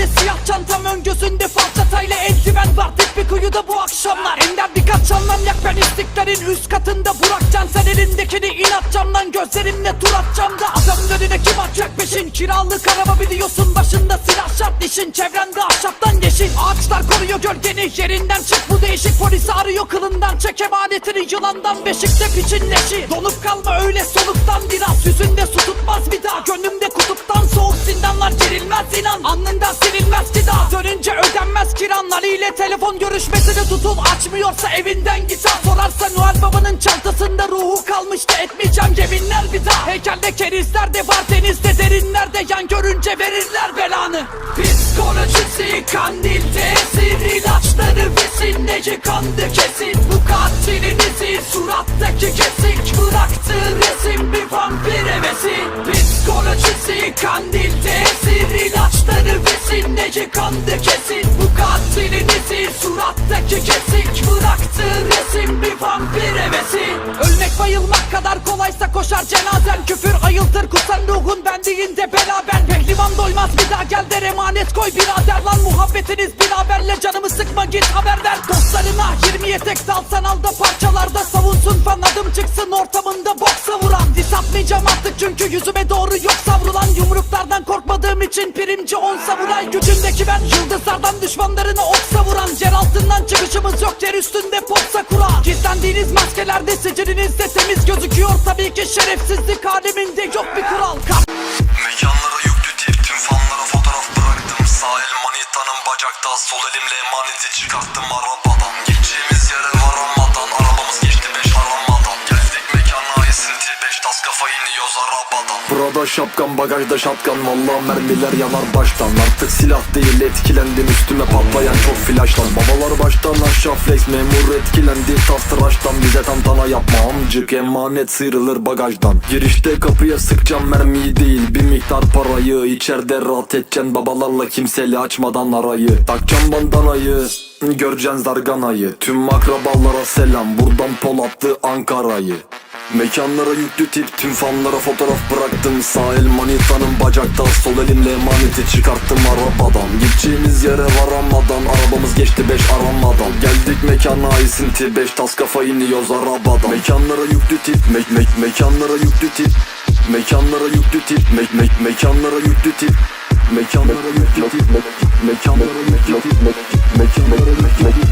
Cebinde siyah çantam ön gözünde falçatayla eldiven var. Dik bir kuyuda bu akşamlar. Ender birkaç canlam yak ben istiklerin üst katında. Burak Can sen elindekini inat camdan. Gözlerimle tur atacağım da Adamın önüne kim atacak peşin? Kiralık araba biliyorsun başında silah şart. İşin Çevrende ahşaptan yeşil. Ağaçlar koruyor gölgeni. Yerinden çık Bu değişik polisi arıyor kılından. Çek emanetini yılandan beşikte piçin leşi. Donup kalma öyle soluktan biraz. Yüzünde su tutmaz bir daha Gönlümde kutuptan soğuk zindanlar gerilmez inan. Alnından ile telefon görüşmesini tutun Açmıyorsa evinden git al Sorarsa Noel babanın çantasında ruhu kalmıştı Etmeyeceğim yeminler daha. Heykelde kerizler de var denizde derinlerde Yan görünce verirler belanı. Psikolojisi kandilde esir ilaçları vesinleci kandı kesin. Bu katilin izi surattaki kesik Bıraktı resim bir vampir hevesi. Psikolojisi kandilde esir ilaçları vesinleci kandı kesin surattaki kesik Bıraktı resim bir vampir hevesi. Ölmek bayılmak kadar kolaysa koşar cenazen. Küfür ayıltır kusan ruhun bendiğinde bela ben. Pehlivan doymaz bir daha gel der emanet koy birader. Lan muhabbetiniz bir haberle canımı sıkma git haber ver. Dostlarına 20 yetek dalsan al da parçalarda savunsun. Fan adım çıksın ortamında boksa vuran Dis atmayacağım artık çünkü yüzüme doğru yok savrulan. Yumruklardan korkmadığım için primci on samuray. Gücündeki ben yıldızlardan düşmanlarına ok savuran Altından çıkışımız yok yer üstünde popsa kura. Gizlendiğiniz maskelerde sicilinizde temiz gözüküyor. Tabii ki şerefsizlik aleminde yok bir kural. Kap Mekanlara yüklü tip tüm fanlara fotoğraf bıraktım. Sağ el manitanın bacakta sol elimle emaneti çıkarttım. Arabadan Burada şapkan bagajda şapkan Valla mermiler yanar baştan. Artık silah değil etkilendim. Üstüme patlayan çok flaştan. Babalar baştan aşağı flex memur etkilendi. Tas tıraştan bize tantana yapma amcık. Emanet sıyrılır bagajdan. Girişte kapıya sıkacağım mermiyi değil. Bir miktar parayı içeride rahat edeceksin Babalarla kimseli açmadan arayı. Takacağım bandanayı Göreceksin zarganayı. Tüm akrabalara selam. Buradan Polatlı Ankara'yı Mekanlara yüklü tip tüm fanlara fotoğraf bıraktım. Sağ el manitanın bacakta sol elimle emaneti çıkarttım arabadan. Gideceğimiz yere varamadan arabamız geçti beş aramadan. Geldik mekana esinti beş tas kafa iniyoruz arabadan. Mekanlara yüklü tip me- me- mekanlara yüklü tip Mekanlara yüklü tip me- me- mekanlara yüklü tip Mekanlara yüklü tip me- mekanlara yüklü tip me- mekanlara yüklü tip